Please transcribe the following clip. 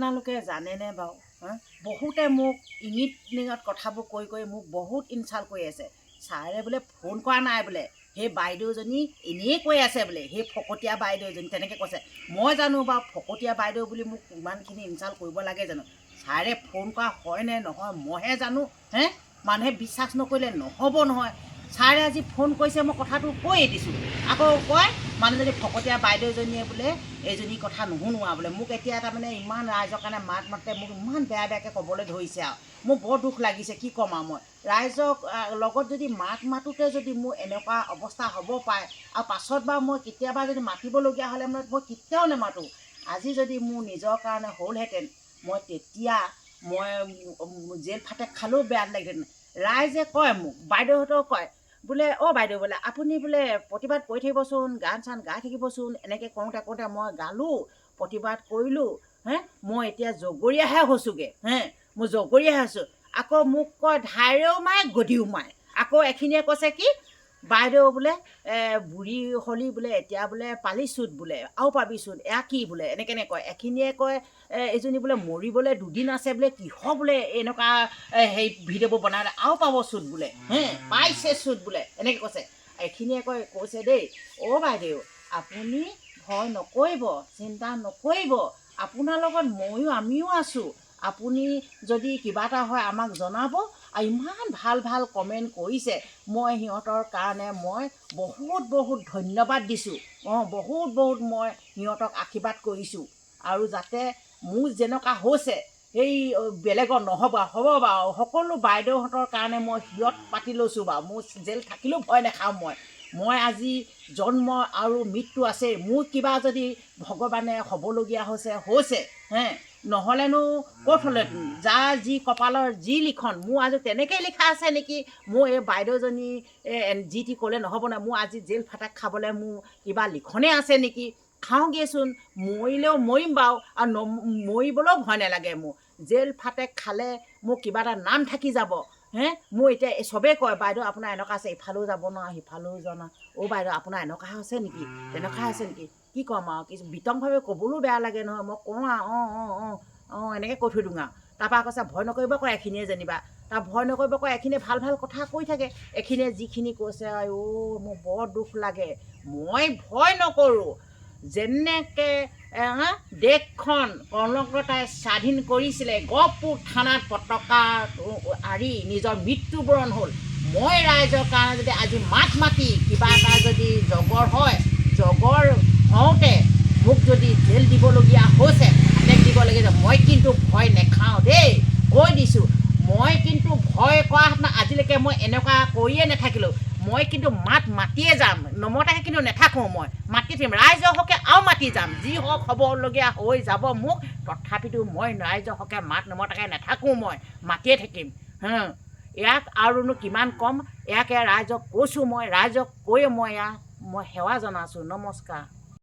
আপোনালোকে জানেনে বাৰু? বহুতে মোক ইঙিত নিঙত কথাবোৰ কৈ কৈ মোক বহুত ইনচাল্ট কৰি আছে। ছাৰে বোলে ফোন কৰা নাই বোলে। সেই বাইদেউজনী এনেই কৈ আছে বোলে। সেই ফকতীয়া বাইদেউজনী তেনেকৈ কৈছে। মই জানো বাৰু ফকতীয়া বাইদেউ বুলি মোক ইমানখিনি ইনচাল্ট কৰিব লাগে জানো? ছাৰে ফোন কৰা হয় নে নহয় মইহে জানো। হে? মানুহে বিশ্বাস নকৰিলে নহ'ব নহয়। ছাৰে আজি ফোন কৰিছে মই কথাটো কৈয়ে দিছোঁ। আকৌ কয় মানুহজনী ফকতীয়া বাইদেউজনীয়ে বোলে এইজনী কথা নুশুনোৱা বোলে মোক এতিয়া তাৰমানে ইমান ৰাইজৰ কাৰণে মাত মাতে মোক ইমান বেয়া বেয়াকৈ ক'বলৈ ধৰিছে আৰু। মোৰ বৰ দুখ লাগিছে কি ক'ম আৰু মই। ৰাইজক লগত যদি মাত মাতোতে যদি মোৰ এনেকুৱা অৱস্থা হ'ব পাৰে আৰু পাছত বাৰু মই কেতিয়াবা যদি মাতিবলগীয়া হ'লে মই মই কেতিয়াও নেমাতোঁ। আজি যদি মোৰ নিজৰ কাৰণে হ'লহেঁতেন মই তেতিয়া মই জেল ফাটেক খালেও বেয়া লাগিলেহেঁতেন ৰাইজে কয় মোক বাইদেউহঁতেও কয় বোলে অ' বাইদেউ বোলে আপুনি বোলে প্ৰতিবাদ কৰি থাকিবচোন গান চান গাই থাকিবচোন এনেকৈ কৰোঁতে কৰোঁতে মই গালোঁ প্ৰতিবাদ কৰিলোঁ হে মই এতিয়া জগৰীয়াহে হৈছোঁগৈ হে মই জগৰীয়াহে হৈছোঁ আকৌ মোক কয় ধাৰেও মাৰে গদিও মাৰে আকৌ এখিনিয়ে কৈছে কি বাইদেউ বোলে বুঢ়ী হ'লি বোলে এতিয়া বোলে পালিচোত বোলে আৰু পাবিচোন এয়া কি বোলে? এনেকৈ কয়। এখিনিয়ে কয় এ, এইজনী বোলে মৰিবলৈ দুদিন আছে বোলে কিহৰ বোলে এনেকুৱা হেৰি ভিডিঅ'বোৰ বনালে আৰু পাব চুট বোলে হে পাইছে চুট বোলে এনেকৈ কৈছে। এখিনিয়ে কয় কৈছে দেই অ' বাইদেউ আপুনি ভয় নকৰিব চিন্তা নকৰিব আপোনাৰ লগত ময়ো আমিও আছোঁ। আপুনি যদি কিবা এটা হয় আমাক জনাব আৰু ইমান ভাল ভাল কমেণ্ট কৰিছে। মই সিহঁতৰ কাৰণে মই বহুত বহুত ধন্যবাদ দিছোঁ। অঁ বহুত বহুত মই সিহঁতক আশীৰ্বাদ কৰিছোঁ। আৰু যাতে মোৰ যেনেকুৱা হৈছে সেই বেলেগৰ নহ'ব হ'ব বাৰু। সকলো বাইদেউহঁতৰ কাৰণে মই সিয়ত পাতি লৈছোঁ বাৰু। মোৰ জেল থাকিলেও ভয় নাখাওঁ মই। মই আজি জন্ম আৰু মৃত্যু আছে মোৰ কিবা যদি ভগৱানে হ'বলগীয়া হৈছে হৈছে। হে? নহ'লেনো ক'ত হ'লেতো যাৰ যি কপালৰ যি লিখন, মোৰ আজি তেনেকৈয়ে লিখা আছে নেকি? মোৰ এই বাইদেউজনী যি টি ক'লে নহ'ব নহয় মোৰ আজি জেল ফাটাক খাবলৈ মোৰ কিবা লিখনেই আছে নেকি? খাওঁগৈচোন, মৰিলেও মৰিম বাৰু আৰু ন, মৰিবলৈও ভয় নালাগে মোৰ। জেল ফাটেক খালে মোৰ কিবা এটা নাম থাকি যাব। হে? মোৰ এতিয়া চবেই কয়, বাইদেউ, আপোনাৰ এনেকুৱা আছে, ইফালেও যাব নোৱাৰা সিফালেও নোৱাৰা অ' বাইদেউ, আপোনাৰ এনেকুৱা হৈছে নেকি? তেনেকুৱা হৈছে নেকি? কি ক'ম আৰু কিছু বিতংভাৱে ক'বলৈও বেয়া লাগে নহয়। মই কওঁ আৰু অঁ অঁ অঁ অঁ এনেকৈ কৈ থৈ দিওঁ আৰু। তাৰপৰা কৈছে ভয় নকৰিব কয় এখিনিয়ে যেনিবা। তাৰ ভয় নকৰিব কয় এখিনিয়ে ভাল ভাল কথা কৈ থাকে। এখিনিয়ে যিখিনি কৈছে অ' মোৰ বৰ দুখ লাগে। মই ভয় নকৰোঁ। যেনেকৈ দেশখন কনকলতাই স্বাধীন কৰিছিলে গহপুৰ থানাত পতাকা আৰি নিজৰ মৃত্যুবৰণ হ'ল। মই ৰাইজৰ কাৰণে যদি আজি মাত মাতি কিবা এটা যদি জগৰ হয় জগৰ হওঁতে মোক যদি জেল দিবলগীয়া হৈছে হাতেক দিবলগীয়া মই কিন্তু ভয় নাখাওঁ দেই। কৈ দিছোঁ মই কিন্তু ভয় কৰা আজিলৈকে মই এনেকুৱা কৰিয়ে নাথাকিলোঁ। মই কিন্তু মাত মাতিয়ে যাম নমতাকৈ কিন্তু নাথাকোঁ মই। মাতি থাকিম ৰাইজৰ হকে আৰু মাতি যাম। যি হওক হ'বলগীয়া হৈ যাব মোক তথাপিতো মই ৰাইজৰ হকে মাত নমতাকৈ নাথাকোঁ মই মাতিয়ে থাকিম। হা ইয়াক আৰুনো কিমান ক'ম? ইয়াকে ৰাইজক কৈছোঁ মই ৰাইজক কৈয়ে মই ইয়াক মই সেৱা জনাইছোঁ। নমস্কাৰ।